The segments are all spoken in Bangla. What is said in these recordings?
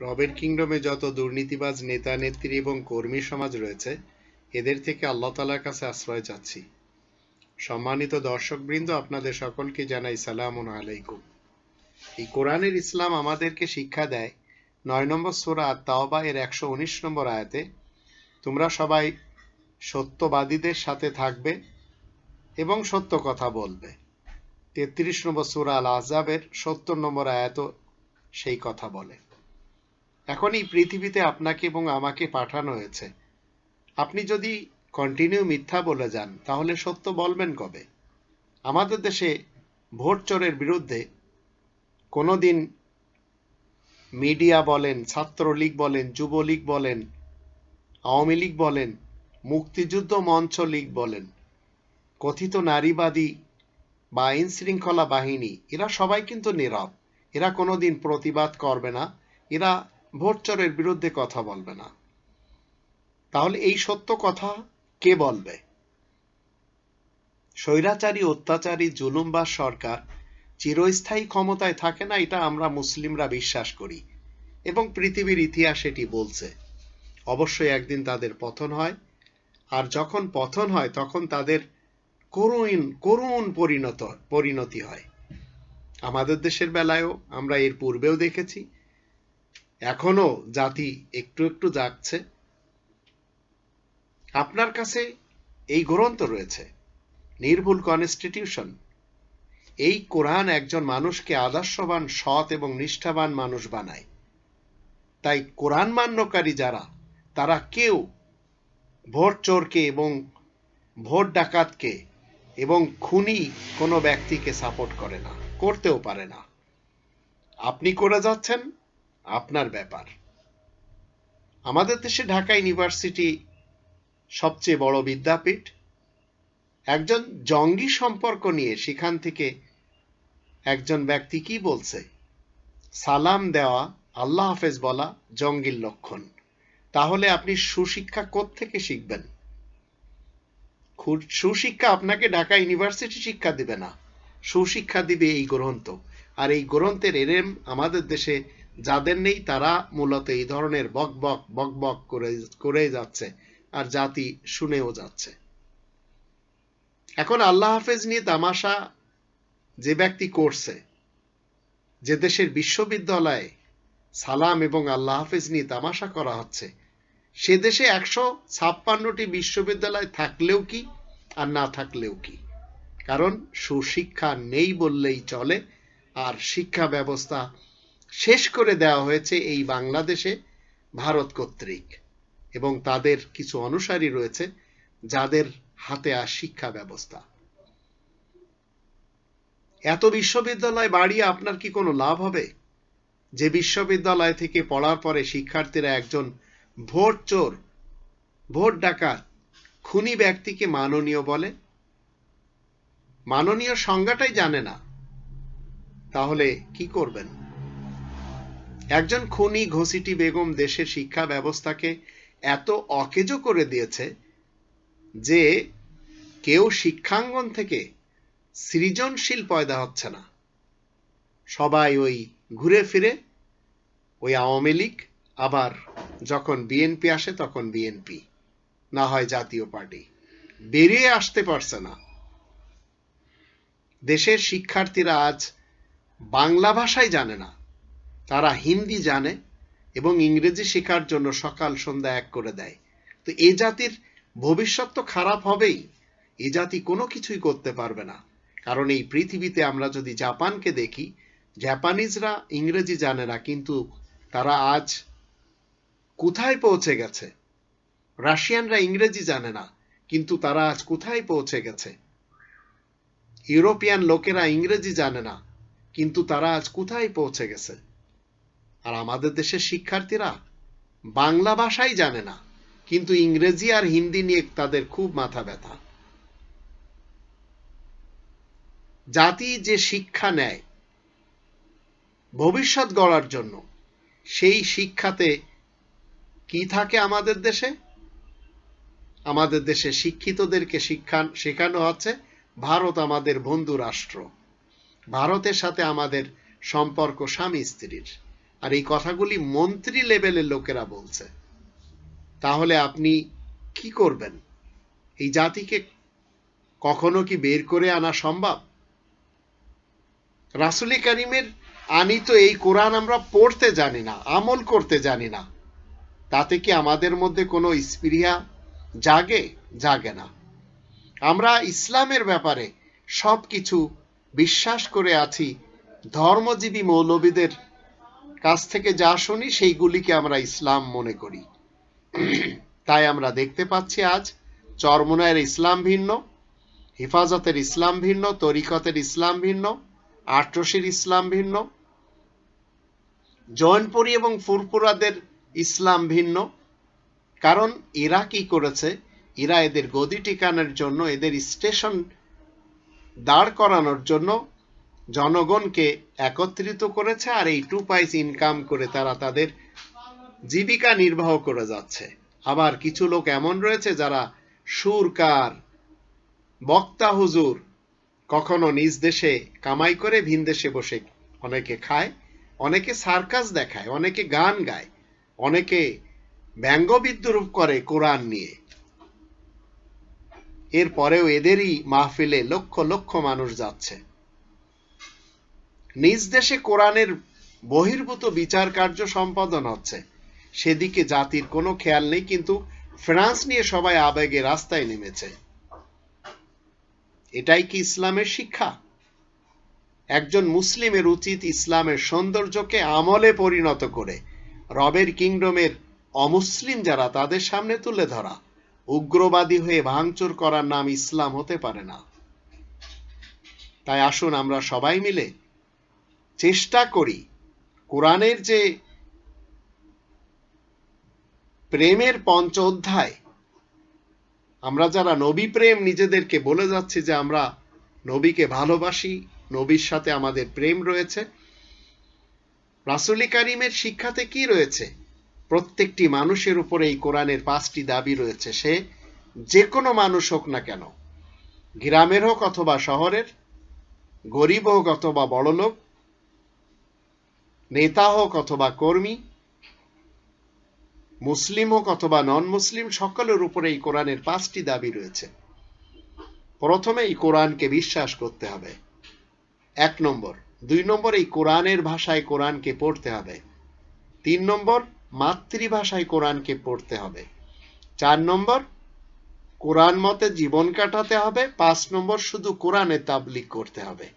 রবের কিংডমে যত দুর্নীতিবাজ নেতা, নেত্রী এবং কর্মী সমাজ রয়েছে, এদের থেকে আল্লাহ তালার কাছে আশ্রয় চাচ্ছি। সম্মানিত দর্শকবৃন্দ, আপনাদের সকলকে জানাই সালাম আলাইকুম। এই কোরআনের ইসলাম আমাদেরকে শিক্ষা দেয় নয় নম্বর সোরা তাওবা এর একশো উনিশ নম্বর আয়াতে, তোমরা সবাই সত্যবাদীদের সাথে থাকবে এবং সত্য কথা বলবে। তেত্রিশ নম্বর সুরা আল আজাবের সত্তর নম্বর আয়াত সেই কথা বলে। এখন এই পৃথিবীতে আপনাকে এবং আমাকে পাঠানো হয়েছে। আপনি যদি কন্টিনিউ মিথ্যা বলে যান, তাহলে সত্য বলবেন কবে? আমাদের দেশে ভোট চোরের বিরুদ্ধে কোনোদিন মিডিয়া বলেন, ছাত্রলীগ বলেন, যুবলীগ বলেন, আওয়ামী লীগ বলেন, মুক্তিযুদ্ধ মঞ্চ লীগ বলেন, কথিত নারীবাদী বা আইন শৃঙ্খলা বাহিনী, এরা সবাই কিন্তু নীরব। এরা কোনোদিন প্রতিবাদ করবে না। এরা ভোট চোরের বিরুদ্ধে কথা বলবে না। তাহলে এই সত্য কথা কে বলবে? স্বৈরাচারী, অত্যাচারী জুলুমবাস সরকার চিরস্থায়ী ক্ষমতায় থাকে না, এটা আমরা মুসলিমরা বিশ্বাস করি। এবং পৃথিবীর ইতিহাস এটি বলছে। অবশ্যই একদিন তাদের পতন হয়। আর যখন পতন হয়, তখন তাদের করুণ করুণ পরিণত, পরিণতি হয়। আমাদের দেশের বেলায়ও আমরা এর পূর্বেও দেখেছি। এখনও জাতি একটু একটু যাচ্ছে আপনার কাছে এই গ্রন্থ রয়েছে, নির্ভুল কনস্টিটিউশন। এই কোরআন একজন মানুষকে আদর্শবান, সৎ এবং নিষ্ঠাবান মানুষ বানায়। তাই কোরআন মান্যকারী যারা, তারা কেউ ভোট চোরকে এবং ভোট ডাকাতকে এবং খুনি কোনো ব্যক্তিকে সাপোর্ট করে না, করতেও পারে না। আপনি করে যাচ্ছেন আপনার ব্যাপার। আমাদের দেশে ঢাকা ইউনিভার্সিটি সবচেয়ে বড় বিদ্যাপীঠ। একজন জঙ্গি সম্পর্ক নিয়ে সেখান থেকে একজন ব্যক্তি কি বলছে? সালাম দেওয়া, আল্লাহ হাফেজ বলা জঙ্গির লক্ষণ। তাহলে আপনি সুশিক্ষা থেকে শিখবেন? সুশিক্ষা আপনাকে ঢাকা ইউনিভার্সিটি শিক্ষা দিবে না। সুশিক্ষা দিবে এই গ্রন্থ। আর এই গ্রন্থের এরেম আমাদের দেশে যাদের নেই তারা মূলত এই ধরনের বক বক বক করে করে যাচ্ছে, আর জাতি শুনেও যাচ্ছে। এখন আল্লাহ হাফেজ নিয়ে তামাশা যে ব্যক্তি করছে, যে দেশের বিশ্ববিদ্যালয়ে সালাম এবং আল্লাহ হাফেজ নিয়ে তামাশা করা হচ্ছে, সে দেশে একশো ছাপ্পান্নটি বিশ্ববিদ্যালয় থাকলেও কি আর না থাকলেও কি? কারণ সুশিক্ষা নেই বললেই চলে, আর শিক্ষা ব্যবস্থা শেষ করে দেওয়া হয়েছে এই বাংলাদেশে ভারত কর্তৃক। এবং তাদের কিছু অনুসারী রয়েছে যাদের হাতে আর শিক্ষা ব্যবস্থা। এত বিশ্ববিদ্যালয় বাড়িয়ে আপনার কি কোনো লাভ হবে? যে বিশ্ববিদ্যালয় থেকে পড়ার পরে শিক্ষার্থীরা একজন ভোট চোর, ভোট ডাকাত, খুনি ব্যক্তিকে মাননীয় বলে? মাননীয় সংজ্ঞাটাই জানে না। তাহলে কি করবেন? একজন খুনি ঘসিটি বেগম দেশের শিক্ষা ব্যবস্থাকে এত অকেজো করে দিয়েছে যে কেউ শিক্ষাঙ্গন থেকে সৃজনশীল পয়দা হচ্ছে না। সবাই ওই ঘুরে ফিরে, ওই আওয়ামী লীগ, আবার যখন বিএনপি আসে তখন বিএনপি, না হয় জাতীয় পার্টি। বেরিয়ে আসতে পারছে না। দেশের শিক্ষার্থীরা আজ বাংলা ভাষাই জানে না। তারা হিন্দি জানে এবং ইংরেজি শেখার জন্য সকাল সন্ধ্যা এক করে দেয়। তো এ জাতির ভবিষ্যৎ তো খারাপ হবেই। এ জাতি কোনো কিছুই করতে পারবে না। কারণ এই পৃথিবীতে আমরা যদি জাপানকে দেখি, জাপানিজরা ইংরেজি জানে না, কিন্তু তারা আজ কোথায় পৌঁছে গেছে? রাশিয়ানরা ইংরেজি জানে না, কিন্তু তারা আজ কোথায় পৌঁছে গেছে? ইউরোপিয়ান লোকেরা ইংরেজি জানে না, কিন্তু তারা আজ কোথায় পৌঁছে গেছে? আর আমাদের দেশের শিক্ষার্থীরা বাংলা ভাষাই জানে না, কিন্তু ইংরেজি আর হিন্দি নিয়ে তাদের খুব মাথা ব্যথা। জাতি যে শিক্ষা নেয়, ভবিষ্যৎ গড়ার জন্য সেই শিক্ষাতে কি থাকে আমাদের দেশে? আমাদের দেশে শিক্ষিতদেরকে শিক্ষা শেখানো হচ্ছে ভারত আমাদের বন্ধু রাষ্ট্র। ভারতের সাথে আমাদের সম্পর্ক স্বামী স্ত্রীর আর এই কথাগুলি মন্ত্রী লেভেলের লোকেরা বলছে। তাহলে আপনি কি করবেন? এই জাতিকে কখনো কি বের করে আনা সম্ভব? রাসুলি করিমের আনি তো এই কোরআন আমরা পড়তে জানি না, আমল করতে জানি না। তাতে কি আমাদের মধ্যে কোনো স্পৃহা জাগে? জাগে না। আমরা ইসলামের ব্যাপারে সব কিছু বিশ্বাস করে আছি, ধর্মজীবী মৌলবীদের কাছ থেকে যা শুনি, সেইগুলিকে আমরা ইসলাম মনে করি। তাই আমরা দেখতে পাচ্ছি আজ, চরমুনায়ের ইসলাম ভিন্ন, হেফাজতের ইসলাম ভিন্ন, তরিকতের ইসলাম ভিন্ন আটরশির ইসলাম ভিন্ন জয়নপুরী এবং ফুরপুরাদের ইসলাম ভিন্ন। কারণ এরা কি করেছে? এরা এদের গদি টিকানোর জন্য, এদের স্টেশন দাঁড় করানোর জন্য জনগণকে একত্রিত করেছে আর এই টু পাইস ইনকাম করে তারা তাদের জীবিকা নির্বাহ করে যাচ্ছে। আবার কিছু লোক এমন রয়েছে যারা সুরকার বক্তা হুজুর কখনো নিজ দেশে কামাই করে ভিন দেশে বসে অনেকে খায়, অনেকে সার্কাস দেখায়, অনেকে গান গায়, অনেকে ব্যঙ্গ বিদ্রুপ করে কোরআন নিয়ে। এরপরেও এদেরই মাহফিলে লক্ষ লক্ষ মানুষ যাচ্ছে। নিজ দেশে কোরআনের বহির্ভূত বিচার কার্য সম্পাদন হচ্ছে। সেদিকে জাতির কোনো খেয়াল নেই, কিন্তু ফ্রান্স নিয়ে সবাই আবেগে রাস্তায় নেমেছে। এটাই কি ইসলামের শিক্ষা? একজন মুসলিমের উচিত ইসলামের সৌন্দর্যকে আমলে পরিণত করে, রবের কিংডমের অমুসলিম যারা তাদের সামনে তুলে ধরা। উগ্রবাদী হয়ে ভাঙচুর করার নাম ইসলাম হতে পারে না। তাই আসুন আমরা সবাই মিলে চেষ্টা করি কোরআনের যে প্রেমের পঞ্চ অধ্যায়, আমরা যারা নবী প্রেম নিজেদেরকে বলে যাচ্ছি যে আমরা নবীকে ভালোবাসি, নবীর সাথে আমাদের প্রেম রয়েছে, রাসুলি কারিমের শিক্ষাতে কি রয়েছে? প্রত্যেকটি মানুষের উপরে এই কোরআনের পাঁচটি দাবি রয়েছে, সে যে কোনো মানুষ হোক না কেন, গ্রামের হোক অথবা শহরের, গরিব হোক অথবা বড়লোক নেতা হোক অথবা কর্মী মুসলিম হোক অথবা নন মুসলিম সকলের উপরে এই কোরআনের পাঁচটি দাবি রয়েছে। প্রথমে এই কোরআনকে বিশ্বাস করতে হবে। এক নম্বর। দুই নম্বর, এই কোরআনের ভাষায় কোরআনকে পড়তে হবে। তিন নম্বর, মাতৃভাষায় কোরআনকে পড়তে হবে। চার নম্বর, কোরআন মতে জীবন কাটাতে হবে। পাঁচ নম্বর, শুধু কোরআনে তাবলিক করতে হবে।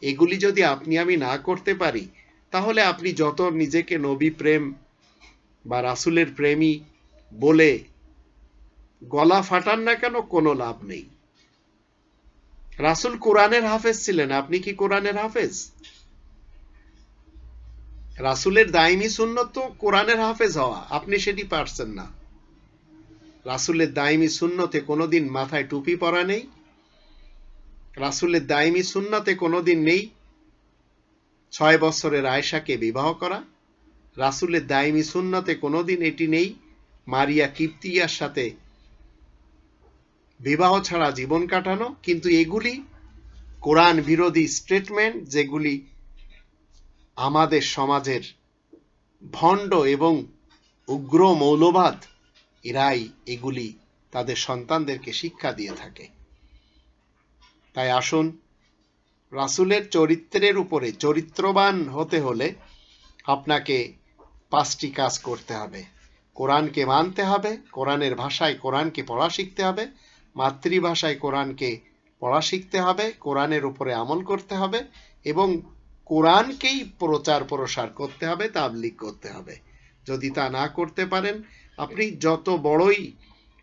এগুলি যদি আপনি আমি না করতে পারি তাহলে আপনি যত নিজেকে নবী প্রেম বা রাসুলের প্রেমী বলে গলা ফাটান না কেন, কোনো লাভ নেই। রাসুল কোরআনের হাফেজ ছিলেন, আপনি কি কোরআনের হাফেজ? রাসুলের দায়মি সুন্নত তো কোরআনের হাফেজ হওয়া, আপনি সেটি পারছেন না। রাসুলের দায়মি সুন্নতে কোনোদিন মাথায় টুপি পরা নেই, রাসুলের দায়মি সুন্নতে কোনোদিন নেই ছয় বছরের আয়সাকে বিবাহ করা। রাসুলের দায়মি সুন্নতে কোনোদিন এটি নেই। মারিয়া কিপ্তিয়ার সাথে বিবাহ ছাড়া জীবন কাটানো। কিন্তু এগুলি কোরআন বিরোধী স্টেটমেন্ট যেগুলি আমাদের সমাজের ভণ্ড এবং উগ্র মৌলবাদ, এরাই এগুলি তাদের সন্তানদেরকে শিক্ষা দিয়ে থাকে। তাই আসুন রাসুলের চরিত্রের উপরে চরিত্রবান হতে হলে আপনাকে পাঁচটি কাজ করতে হবে। কোরআনকে মানতে হবে, কোরআনের ভাষায় কোরআনকে পড়া শিখতে হবে, মাতৃভাষায় কোরআনকে পড়া শিখতে হবে, কোরআনের উপরে আমল করতে হবে এবং কোরআনকেই প্রচার প্রসার করতে হবে তাবলিক করতে হবে। যদি তা না করতে পারেন, আপনি যত বড়ই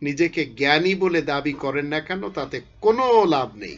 নিজেকে জ্ঞানী বলে দাবি করেন না কেন, তাতে কোনো লাভ নেই।